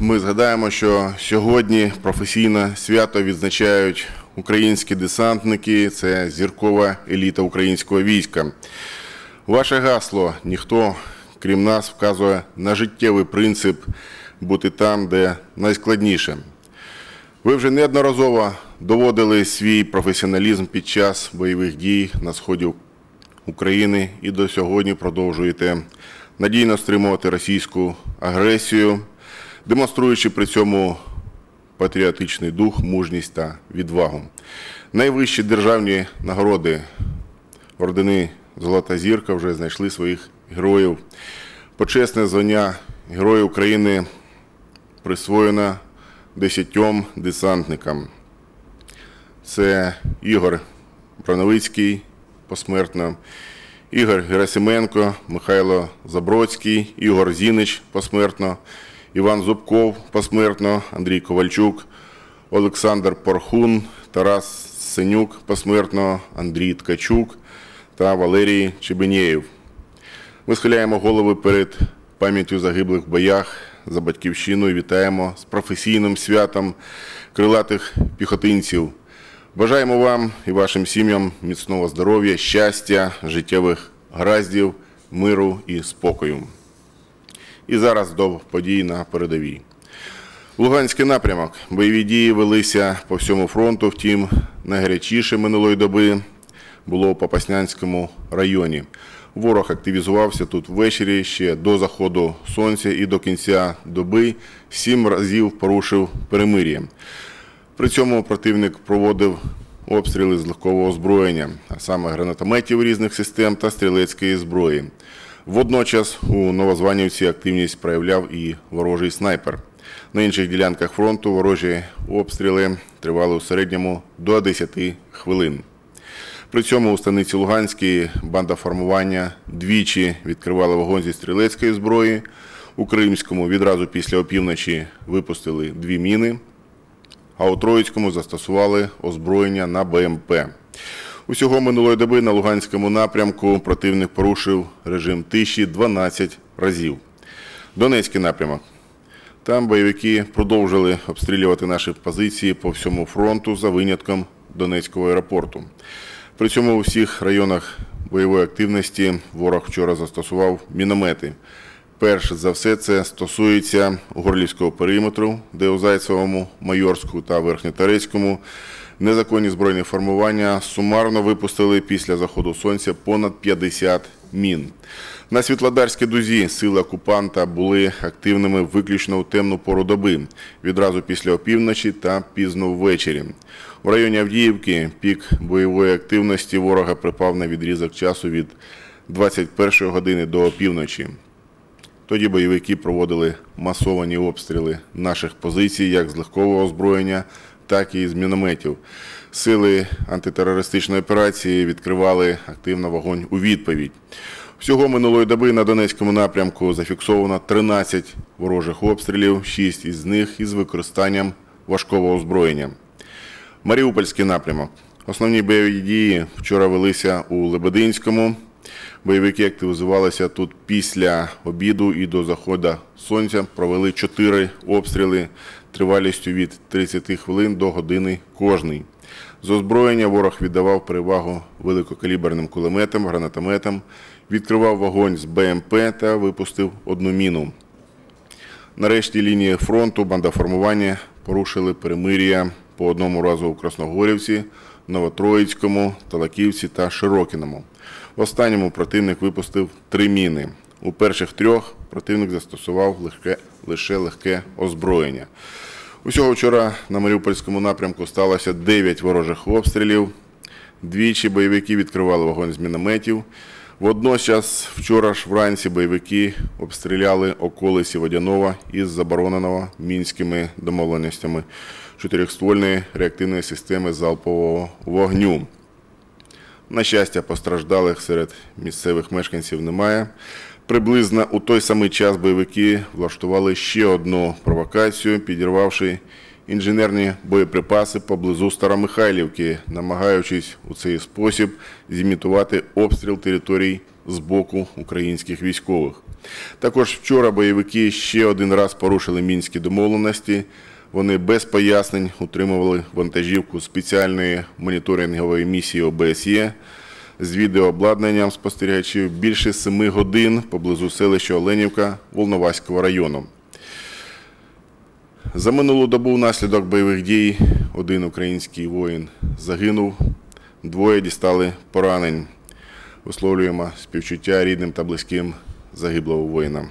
Ми згадаємо, що сьогодні професійне свято відзначають українські десантники. Це зіркова еліта українського війська. Ваше гасло ніхто, крім нас, вказує на життєвий принцип бути там, де найскладніше. Ви вже неодноразово доводили свій професіоналізм під час бойових дій на сході України і до сьогодні продовжуєте надійно стримувати російську агресію, демонструючи при цьому патріотичний дух, мужність та відвагу. Найвищі державні нагороди ордени Золота зірка вже знайшли своїх героїв. Почесне звання Героя України присвоєно десятьом десантникам. Це Ігор Броновицький посмертно, Ігор Герасименко, Михайло Забродський, Ігор Зінич посмертно, Іван Зубков посмертно, Андрій Ковальчук, Олександр Порхун, Тарас Синюк посмертно, Андрій Ткачук та Валерій Чебенєєв. Ми схиляємо голови перед пам'яттю загиблих в боях за батьківщину і вітаємо з професійним святом крилатих піхотинців. Бажаємо вам і вашим сім'ям міцного здоров'я, щастя, життєвих гараздів, миру і спокою. І зараз до подій на передовій. Луганський напрямок. Бойові дії велися по всьому фронту, втім, найгарячіше минулої доби було у Попаснянському районі. Ворог активізувався тут ввечері ще до заходу сонця і до кінця доби сім разів порушив перемир'я. При цьому противник проводив обстріли з легкового озброєння, а саме гранатометів різних систем та стрілецької зброї. Водночас у Новозванівці активність проявляв і ворожий снайпер. На інших ділянках фронту ворожі обстріли тривали у середньому до 10 хвилин. При цьому у станиці Луганській банда формування двічі відкривала вогонь зі стрілецької зброї. У Кримському відразу після опівночі випустили дві міни, а у Троїцькому застосували озброєння на БМП. Усього минулої доби на Луганському напрямку противник порушив режим тиші 12 разів. Донецький напрямок. Там бойовики продовжили обстрілювати наші позиції по всьому фронту за винятком Донецького аеропорту. При цьому у всіх районах бойової активності ворог вчора застосував міномети. Перш за все, це стосується Горлівського периметру, де у Зайцевому, Майорську та Верхньотарецькому незаконні збройні формування сумарно випустили після заходу сонця понад 50 мін. На Світлодарській дузі сили окупанта були активними виключно у темну пору доби, відразу після опівночі та пізно ввечері. У районі Авдіївки пік бойової активності ворога припав на відрізок часу від 21 години до опівночі. Тоді бойовики проводили масовані обстріли наших позицій як з легкового озброєння, так і з мінометів. Сили антитерористичної операції відкривали активно вогонь у відповідь. Всього минулої доби на Донецькому напрямку зафіксовано 13 ворожих обстрілів, 6 із них із використанням важкого озброєння. Маріупольський напрямок. Основні бойові дії вчора велися у Лебединському. Бойовики активізувалися тут після обіду і до заходу сонця. Провели 4 обстріли тривалістю від 30 хвилин до години кожний. З озброєння ворог віддавав перевагу великокаліберним кулеметам, гранатометам, відкривав вогонь з БМП та випустив одну міну. Нарешті лінії фронту бандаформування порушили перемир'я по одному разу у Красногорівці, Новотроїцькому, Талаківці та Широкіному. В останньому противник випустив три міни. У перших трьох противник застосував легке, лише легке озброєння. Усього вчора на Маріупольському напрямку сталося 9 ворожих обстрілів. Двічі бойовики відкривали вогонь з мінометів. Водночас, вчора ж вранці бойовики обстріляли околиці Водянова із забороненого мінськими домовленостями чотирьохствольної реактивної системи залпового вогню. На щастя, постраждалих серед місцевих мешканців немає. Приблизно у той самий час бойовики влаштували ще одну провокацію, підірвавши інженерні боєприпаси поблизу Старомихайлівки, намагаючись у цей спосіб зімітувати обстріл територій з боку українських військових. Також вчора бойовики ще один раз порушили мінські домовленості. Вони без пояснень утримували вантажівку спеціальної моніторингової місії ОБСЄ з відеообладнанням спостерігачів більше семи годин поблизу селища Оленівка Волноваського району. За минулу добу внаслідок бойових дій один український воїн загинув, двоє дістали поранень. Висловлюємо співчуття рідним та близьким загиблого воїна.